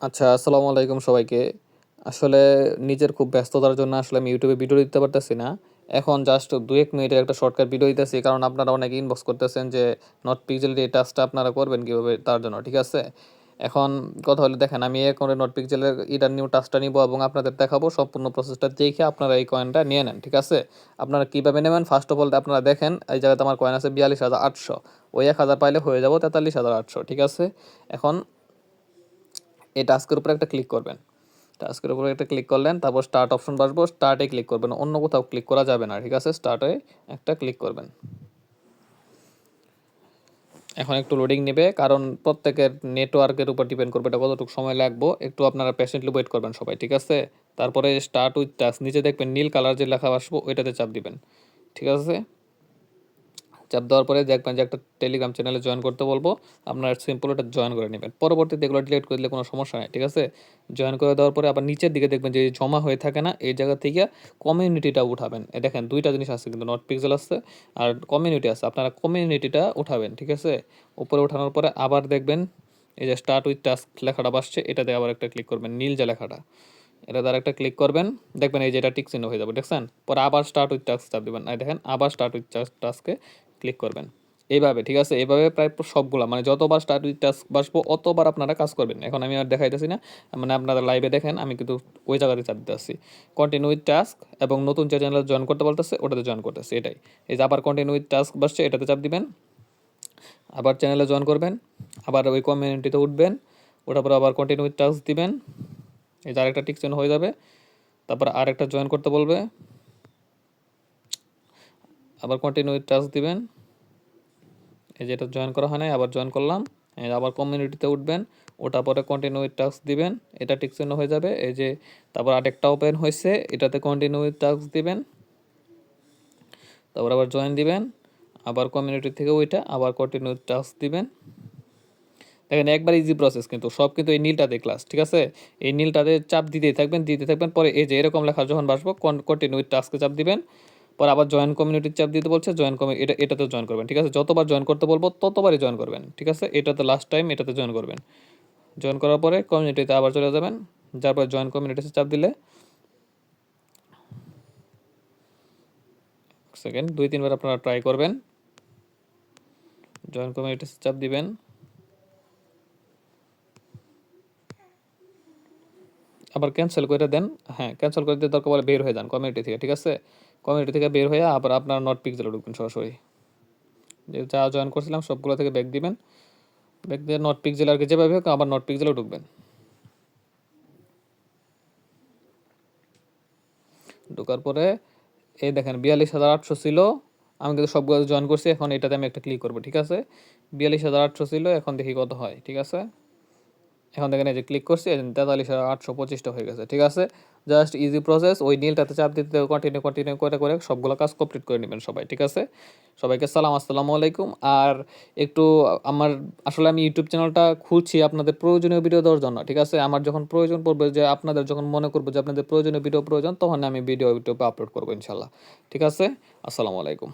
আচ্ছা, আসসালামু আলাইকুম সবাইকে। আসলে নিজের খুব ব্যস্ততার জন্য আসলে আমি ইউটিউবে ভিডিও দিতে পারতেছি না। এখন জাস্ট ২-১ মিনিটের একটা শর্টকাট ভিডিও দিতেছি। কারণ আপনারা অনেকে ইনবক্স করতেছেন যে নট নোটপিক্সেল এই টাচটা আপনারা করবেন কীভাবে তার জন্য, ঠিক আছে? এখন কথা হলে দেখেন আমি এখন নোটপিক্সেলের এটার নিউ টাচটা নিবো এবং আপনাদের দেখাবো সম্পূর্ণ প্রসেসটা দেখে আপনারা এই কয়েনটা নিয়ে নেন, ঠিক আছে? আপনারা কীভাবে নেবেন ফার্স্ট অফ অল আপনারা দেখেন এই জায়গাতে আমার কয়েন আছে ৪২,৮০০ ওই ১,০০০ পাইলে হয়ে যাব ৪৩,৮০০ ঠিক আছে? এখন এই টাস্কের উপরে একটা ক্লিক করবেন। টাস্কের উপরে একটা ক্লিক করলেন, তারপর স্টার্ট অপশন বাসবো স্টার্টে ক্লিক করবেন, অন্য কোথাও ক্লিক করা যাবে না, ঠিক আছে? স্টার্টে একটা ক্লিক করবেন। এখন একটু লোডিং নেবে, কারণ প্রত্যেকের নেটওয়ার্কের উপর ডিপেন্ড করবে এটা কতটুকু সময় লাগবো, একটু আপনারা পেশেন্টলি ওয়েট করবেন সবাই, ঠিক আছে? তারপরে স্টার্ট উইথ টাস্ক নিচে দেখবেন নীল কালার যে লেখা আসব, ওইটাতে চাপ দিবেন, ঠিক আছে? চাপ দেওয়ার পরে দেখবেন যে একটা টেলিগ্রাম চ্যানেলে জয়েন করতে বলব। আপনার সিম্পল ওটা জয়েন করে নেবেন। পরবর্তীতে এগুলো ডিলিট করে দিলে কোনো সমস্যা নেই, ঠিক আছে? জয়েন করে দেওয়ার পরে আবার নিচের দিকে দেখবেন যে জমা হয়ে থাকে না, এই জায়গা থেকে কমিউনিটিটা উঠাবেন। দেখেন, দুইটা জিনিস আছে কিন্তু নট পিক্সেল আছে আর কমিউনিটি আছে। আপনারা কমিউনিটিটা উঠাবেন, ঠিক আছে? উপরে ওঠানোর পরে আবার দেখবেন এই যে স্টার্ট উইথ টাস্ক লেখাটা বাসছে, এটাতে আবার একটা ক্লিক করবেন, নীল যে লেখাটা। এটা দ্বারা একটা ক্লিক করবেন, দেখবেন এই যে এটা টিক চিহ্ন হয়ে যাবে, দেখছেন? পরে আবার স্টার্ট উইথ টাস্ক চাপ দেবেন। দেখেন, আবার স্টার্ট উইথ টাস্কে ক্লিক করবেন। এইভাবে, ঠিক আছে? এইভাবে প্রায় সবগুলো মানে যতবার উইথ টাস্ক বাসবো, অতবার আপনারা কাজ করবেন। এখন আমি আর দেখাইতেছি না। মানে আপনারা লাইভে দেখেন, আমি কিন্তু ওই জায়গাতে চাপ দিতে আসছি। কন্টিনিউ উইথ টাস্ক এবং নতুন যে চ্যানেল জয়েন করতে বলতেছে, ওটাতে জয়েন করতেছে, এটাই। এই যে আবার কন্টিনিউ উইথ টাস্ক বাসছে, এটাতে চাপ দিবেন। আবার চ্যানেলে জয়েন করবেন, আবার ওই কমিউনিটিতে উঠবেন, ওটার পর আবার কন্টিনিউ উইথ টাস্ক দিবেন। এই যে আরেকটা টিক হয়ে যাবে। তারপর আরেকটা জয়েন করতে বলবে। আবার কন্টিনিউ টাস্ক দিবেন। এই যে এটা জয়েন করা হয় নাই, আবার জয়েন করলাম। আবার কমিউনিটিতে উঠবেন ওটা পরে কন্টিনিউ টাস্ক দিবেন। এটা টিক চিহ্ন হয়ে যাবে। এই যে তারপর আরেকটা ওপেন হয়েছে, এটাতে কন্টিনিউ টাস্ক দিবেন। তারপর আবার জয়েন দিবেন। আবার কমিউনিটি থেকে ওইটা আবার কন্টিনিউ টাস্ক দিবেন। দেখেন, একবার ইজি প্রসেস কিন্তু, সব কিন্তু এই নীলটাতে ক্লাস ঠিক আছে? এই নীলটাতে চাপ দিতেই থাকবেন দিতে থাকবেন। পরে এই যে এরকম লেখা, যখন বাসবো কন্টিনিউ টাস্কে চাপ দিবেন। পর আবার জয়েন কমিউনিটির চাপ দিতে বলছে জয়েন কমি এটা এটাতে জয়েন করবেন, ঠিক আছে? যতবার জয়েন করতে বলব, ততবারই জয়েন করবেন, ঠিক আছে? এটাতে লাস্ট টাইম এটাতে জয়েন করবেন। জয়েন করার পরে কমিউনিটিতে আবার চলে যাবেন, যার পর জয়েন কমিউনিটিতে চাপ দিলে সেকেন্ড দুই, তিনবার আপনারা ট্রাই করবেন। জয়েন কমিউনিটিতে চাপ দিবেন। আবার ক্যান্সেল করে দেন হ্যাঁ ক্যান্সেল করে দিয়ে দরকার বলে বের হয়ে যান কমিউনিটি থেকে, ঠিক আছে? কমিউনিটি থেকে বের হয়ে আবার আপনার নট পিক্সেলে ঢুকবেন সরাসরি। যে যা জয়েন করছিলাম, সবগুলো থেকে ব্যাক দিবেন। ব্যাক দিয়ে নট পিক্সেল আর কি যেভাবে হোক আবার নট পিক্সেলেও ঢুকবেন। ঢোকার পরে এই দেখেন, বিয়াল্লিশ হাজার আটশো ছিল। আমি কিন্তু সবগুলো জয়েন করছি, এখন এটাতে আমি একটা ক্লিক করব, ঠিক আছে? বিয়াল্লিশ হাজার আটশো ছিল, এখন দেখি কত হয়, ঠিক আছে? এখন দেখেন এই যে ক্লিক করছি তেতাল্লিশ হাজার আটশো পঁচিশটা হয়ে গেছে, ঠিক আছে? জাস্ট ইজি প্রসেস ওই নীলটাতে চাপ দিতে কন্টিনিউ কন্টিনিউ করে করে সবগুলো কাজ কমপ্লিট করে নেবেন সবাই, ঠিক আছে? সবাইকে সালাম, আসসালামু আলাইকুম। আর একটু আমার, আসলে আমি ইউটিউব চ্যানেলটা খুলছি আপনাদের প্রয়োজনীয় ভিডিও দেওয়ার জন্য, ঠিক আছে? আমার যখন প্রয়োজন পড়বে যে আপনাদের যখন মনে করব যে আপনাদের প্রয়োজনীয় ভিডিও প্রয়োজন, তখন আমি ভিডিও ইউটিউবে আপলোড করব ইনশাল্লাহ, ঠিক আছে? আসসালামু আলাইকুম।